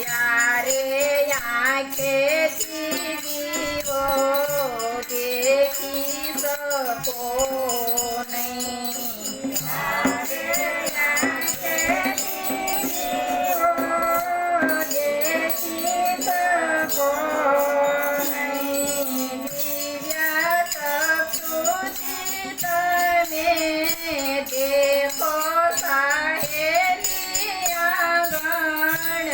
યારે આંખેથી દીવો તમે દેખો સાહેલી આંગણ